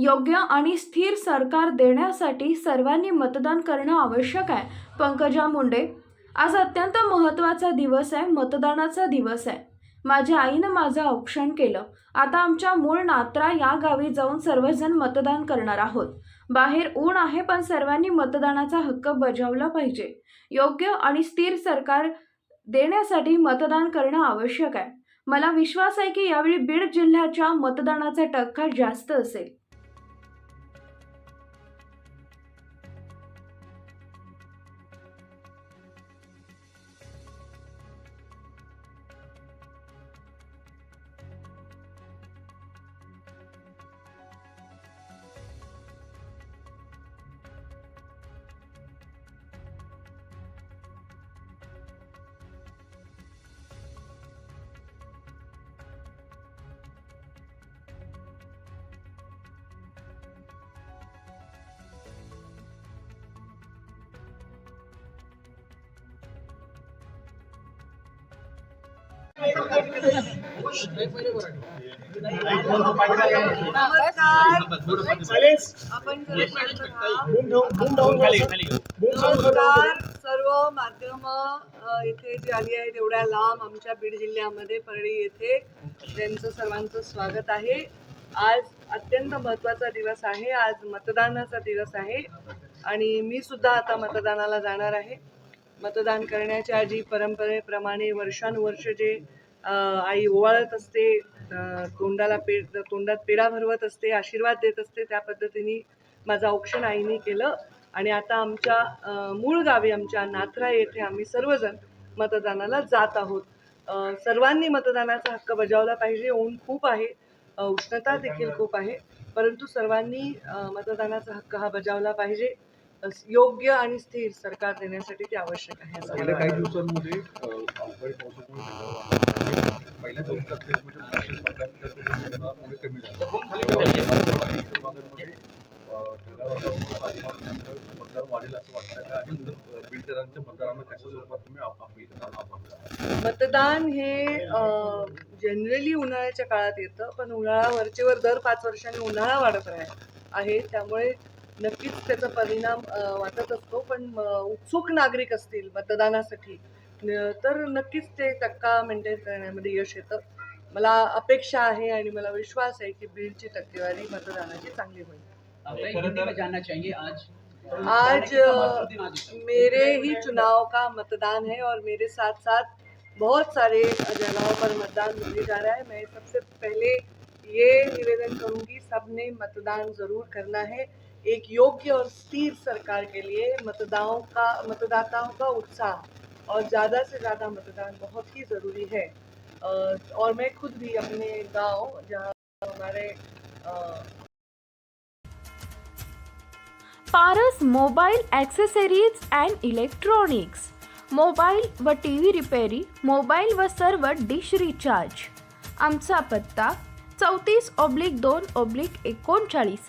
योग्य आणि स्थिर सरकार देण्यासाठी सर्वांनी मतदान करणं आवश्यक आहे. पंकजा मुंडे आज अत्यंत महत्त्वाचा दिवस आहे मतदानाचा दिवस आहे. माझ्या आईनं माझं औक्षण केलं. आता आमच्या मूळ नात्रा या गावी जाऊन सर्वजण मतदान करणार आहोत. बाहेर ऊन आहे पण सर्वांनी मतदानाचा हक्क बजावला पाहिजे. योग्य आणि स्थिर सरकार देण्यासाठी मतदान करणं आवश्यक आहे. मला विश्वास आहे की यावेळी बीड जिल्ह्याच्या मतदानाचा टक्का जास्त असेल. सर्व माध्यम इथे जी आली आहेत एवढ्या लांब आमच्या बीड जिल्ह्यामध्ये परळी येथे त्यांचं सर्वांचं स्वागत आहे. आज अत्यंत महत्त्वाचा दिवस आहे. आज मतदानाचा दिवस आहे. आणि मी सुद्धा आता मतदानाला जाणार आहे. मतदान करण्याच्या जी परंपरेप्रमाणे वर्षानुवर्ष जे आई ओवाळत असते तोंडाला पे तोंडात पेढा भरवत असते आशीर्वाद देत असते त्या पद्धतीने माझं औक्षण आईने केलं. आणि आता आमच्या मूळ गावी आमच्या नाथरा येथे आम्ही सर्वजण मतदानाला जात आहोत. सर्वांनी मतदानाचा हक्क बजावला पाहिजे ऊन खूप आहे उष्णता देखील खूप आहे परंतु सर्वांनी मतदानाचा हक्क हा बजावला पाहिजे. योग्य आणि स्थिर सरकार देण्यासाठी ते आवश्यक आहे असं मला गेल्या काही वाटतं. दिवसांमध्ये अ, अवकाळी पावसामुळे झालं. पहिल्या दोन तास म्हणजे पाचशे पंधरा पुढे कमी झालं भागांमध्ये, अ, ढगाळ मतदार वाढेल असं वाटतं का आणि बीडकरांच्या मतदारांना कशा स्वरूपात तुम्ही आप- अपील आव्हान मतदान हे जनरली उन्हाळ्याच्या काळात येतं पण उन्हाळा वरचेवर दर पाच वर्षांनी उन्हाळा वाढत राह आहे त्यामुळे नक्कीच त्याचा परिणाम वाटत असतो पण उत्सुक नागरिक असतील मतदानासाठी तर नक्कीच ते टक्का मेंटेन करण्यामध्ये यश येतं. मला अपेक्षा आहे आणि मला विश्वास आहे की बीडची टक्केवारी मतदानाची चांगली होईल. आज. मेरे ही चुनाव का मतदान है और मेरे साथ साथ बहुत सारे जगहों पर मतदान होने जा रहा है। मैं सबसे पहले ये निवेदन करूंगी सबने मतदान ज़रूर करना है। एक योग्य और स्थिर सरकार के लिए मतदाओं का, मतदाताओं का उत्साह और ज़्यादा से ज़्यादा मतदान बहुत ही ज़रूरी है। और मैं खुद भी अपने गाँव जहाँ हमारे Paras mobile accessories and electronics. Mobile व टी व्ही रिपेरी व सर्व डिश रिचार्ज। आमचा पत्ता, चौतीस ऑब्लिक दोन ऑब्लिक एकोणचाळीस।